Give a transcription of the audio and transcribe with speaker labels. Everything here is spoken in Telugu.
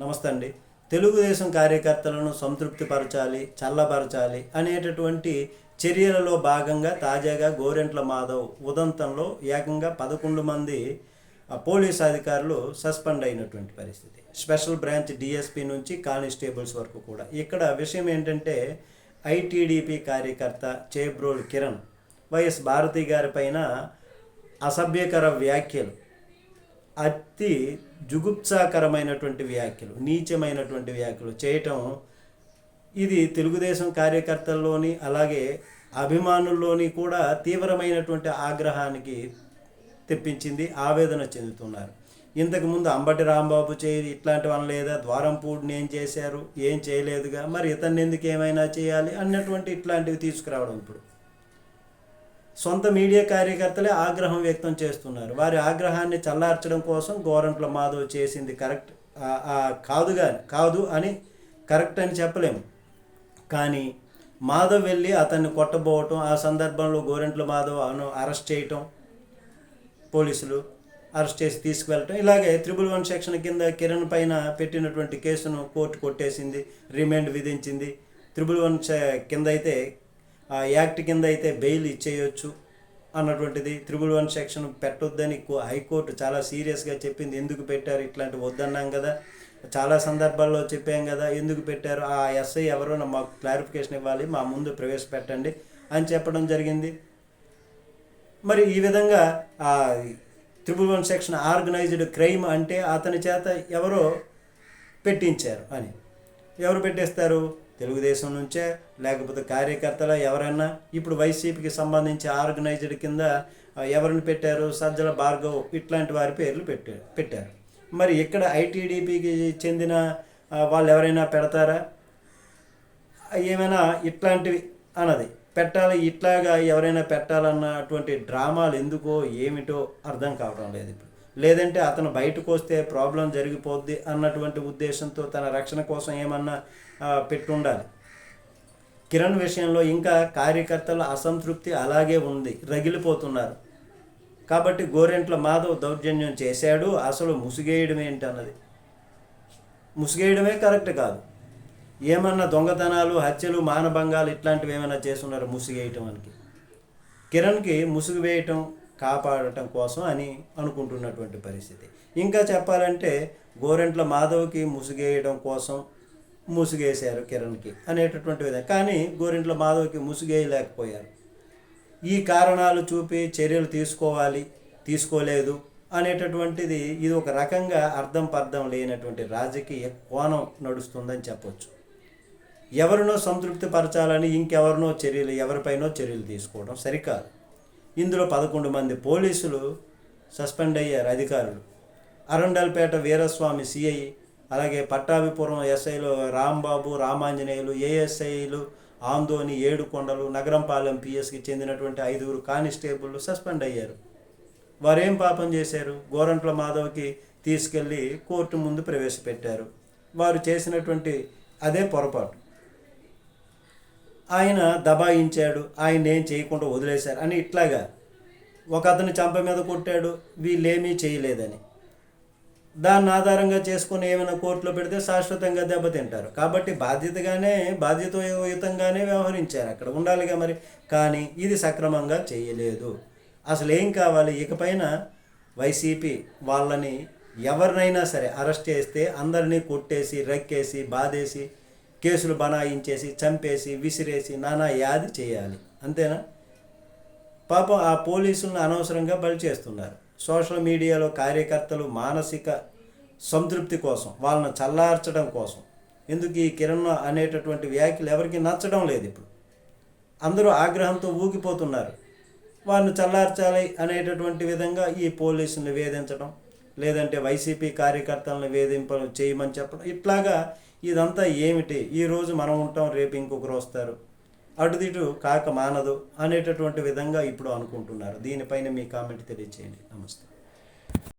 Speaker 1: నమస్తే అండి. తెలుగుదేశం కార్యకర్తలను సంతృప్తిపరచాలి చల్లపరచాలి అనేటటువంటి చర్యలలో భాగంగా తాజాగా గోరెంట్ల మాధవ్ ఉదంతంలో ఏకంగా పదకొండు మంది పోలీస్ అధికారులు సస్పెండ్ అయినటువంటి పరిస్థితి. స్పెషల్ బ్రాంచ్ డిఎస్పి నుంచి కానిస్టేబుల్స్ వరకు కూడా. ఇక్కడ విషయం ఏంటంటే ఐటీడీపీ కార్యకర్త చేబ్రోల్ కిరణ్ వైఎస్ భారతి గారి పైన అసభ్యకర వ్యాఖ్యలు అతి జుగుప్సాకరమైనటువంటి వ్యాఖ్యలు నీచమైనటువంటి వ్యాఖ్యలు చేయటం ఇది తెలుగుదేశం కార్యకర్తల్లోని అలాగే అభిమానుల్లోని కూడా తీవ్రమైనటువంటి ఆగ్రహానికి తెప్పించింది ఆవేదన చెందుతున్నారు. ఇంతకుముందు అంబటి రాంబాబు చేయి ఇట్లాంటి వాళ్ళ లేదా ద్వారంపూడిని ఏం చేశారు ఏం చేయలేదుగా మరి ఇతన్ని ఎందుకు ఏమైనా చేయాలి అన్నటువంటి ఇట్లాంటివి తీసుకురావడం ఇప్పుడు. సొంత మీడియా కార్యకర్తలే ఆగ్రహం వ్యక్తం చేస్తున్నారు. వారి ఆగ్రహాన్ని చల్లార్చడం కోసం గోరంట్ల మాధవ్ చేసింది కరెక్ట్. కాదు కాదుగా కాదు అని కరెక్ట్ అని చెప్పలేము కానీ మాధవ్ వెళ్ళి అతన్ని కొట్టబోవటం ఆ సందర్భంలో గోరెంట్ల మాధవ్ అను అరెస్ట్ చేయటం పోలీసులు అరెస్ట్ చేసి తీసుకువెళ్ళటం ఇలాగే త్రిబుల్ వన్ సెక్షన్ కింద కిరణ్ పైన పెట్టినటువంటి కేసును కోర్టు కొట్టేసింది రిమాండ్ విధించింది. త్రిబుల్ వన్ కింద అయితే యాక్ట్ కింద అయితే బెయిల్ ఇచ్చేయొచ్చు అన్నటువంటిది త్రిబుల్ వన్ సెక్షన్ పెట్టొద్దని కో- హైకోర్టు చాలా సీరియస్గా చెప్పింది. ఎందుకు పెట్టారు? ఇట్లాంటి వద్దన్నాం కదా. చాలా సందర్భాల్లో చెప్పాం కదా. ఎందుకు పెట్టారు? ఆ ఎస్ఐ ఎవరో మాకు క్లారిఫికేషన్ ఇవ్వాలి. మా ముందు ప్రవేశపెట్టండి అని చెప్పడం జరిగింది. మరి ఈ విధంగా ఆ triple one section organised crime అంటే అతని చేత ఎవరో పెట్టించారు అని. ఎవరు పెట్టేస్తారు? తెలుగుదేశం నుంచే లేకపోతే కార్యకర్తల ఎవరైనా ఇప్పుడు వైసీపీకి సంబంధించి ఆర్గనైజ్డ్ కింద ఎవరిని పెట్టారు? సజ్జల భార్గవ్ ఇట్లాంటి వారి పేర్లు పెట్టారు పెట్టారు. మరి ఇక్కడ ఐటీడీపీకి చెందిన వాళ్ళు ఎవరైనా పెడతారా? ఏమైనా ఇట్లాంటివి అన్నది. పెట్టాలి ఇట్లాగా ఎవరైనా పెట్టాలన్నటువంటి డ్రామాలు ఎందుకో ఏమిటో అర్థం కావడం లేదు ఇప్పుడు. లేదంటే అతను బయటకు వస్తే ప్రాబ్లం జరిగిపోద్ది అన్నటువంటి ఉద్దేశంతో తన రక్షణ కోసం ఏమన్నా పెట్టుండాలి. కిరణ్ విషయంలో ఇంకా కార్యకర్తల అసంతృప్తి అలాగే ఉంది. రగిలిపోతున్నారు. కాబట్టి గోరెంట్ల మాధవ్ దౌర్జన్యం చేశాడు. అసలు ముసుగేయడం ఏంటన్నది. ముసుగేయడమే కరెక్ట్ కాదు. ఏమన్నా దొంగతనాలు హత్యలు మానభంగాలు ఇట్లాంటివి ఏమైనా చేస్తున్నారు ముసుగేయటం అని కిరణ్కి ముసుగు వేయటం కాపాడటం కోసం అని అనుకుంటున్నటువంటి పరిస్థితి. ఇంకా చెప్పాలంటే గోరెంట్ల మాధవ్కి ముసుగేయడం కోసం ముసుగేశారు కిరణ్కి అనేటటువంటి విధంగా. కానీ గోరెంట్ల మాధవ్కి ముసుగేయలేకపోయారు. ఈ కారణాలు చూపి చర్యలు తీసుకోవాలి తీసుకోలేదు అనేటటువంటిది ఇది ఒక రకంగా అర్థం పర్థం లేనటువంటి రాజకీయ కోణం నడుస్తుందని చెప్పొచ్చు. ఎవరినో సంతృప్తి పరచాలని ఇంకెవరినో చర్యలు ఎవరిపైనో చర్యలు తీసుకోవడం సరికాదు. ఇందులో పదకొండు మంది పోలీసులు సస్పెండ్ అయ్యారు అధికారులు. అరండల్పేట వీరస్వామి సిఐ అలాగే పట్టాభిపురం ఎస్ఐలు రాంబాబు రామాంజనేయులు ఏఎస్ఐలు ఆందోని ఏడుకొండలు నగరంపాలెం పిఎస్కి చెందినటువంటి ఐదుగురు కానిస్టేబుల్ సస్పెండ్ అయ్యారు. వారేం పాపం చేశారు? గోరంట్ల మాధవ్కి తీసుకెళ్ళి కోర్టు ముందు ప్రవేశపెట్టారు. వారు చేసినటువంటి అదే పొరపాటు. ఆయన దబాయించాడు ఆయన ఏం చేయకుండా వదిలేశారు అని ఇట్లాగా ఒక అతను చంప మీద కొట్టాడు వీళ్ళేమీ చేయలేదని. దాన్ని ఆధారంగా చేసుకుని ఏమైనా కోర్టులో పెడితే శాశ్వతంగా దెబ్బతింటారు. కాబట్టి బాధ్యతగానే బాధ్యతయుతంగానే వ్యవహరించారు. అక్కడ ఉండాలిగా మరి. కానీ ఇది సక్రమంగా చేయలేదు. అసలు ఏం కావాలి? ఇకపైన వైసీపీ వాళ్ళని ఎవరినైనా సరే అరెస్ట్ చేస్తే అందరినీ కొట్టేసి రెక్కేసి బాధేసి కేసులు బనాయించేసి చంపేసి విసిరేసి నానా యాది చేయాలి. అంతేనా? పాపం ఆ పోలీసులను అనవసరంగా బలి చేస్తున్నారు. సోషల్ మీడియాలో కార్యకర్తలు మానసిక సంతృప్తి కోసం వాళ్ళని చల్లార్చడం కోసం. ఎందుకు ఈ కిరణ్ అనేటటువంటి వ్యాఖ్యలు ఎవరికి నచ్చడం లేదు ఇప్పుడు. అందరూ ఆగ్రహంతో ఊగిపోతున్నారు. వారిని చల్లార్చాలి అనేటటువంటి విధంగా ఈ పోలీసుని వేధించడం లేదంటే వైసీపీ కార్యకర్తలను వేధింప చేయమని చెప్పడం ఇట్లాగా ఇదంతా ఏమిటి? ఈరోజు మనం ఉంటాం రేపు ఇంకొకరు వస్తారు. అటుదిటు కాక మానదు అనేటటువంటి విధంగా ఇప్పుడు అనుకుంటున్నారు. దీనిపైన మీ కామెంట్ తెలియచేయండి. నమస్తే.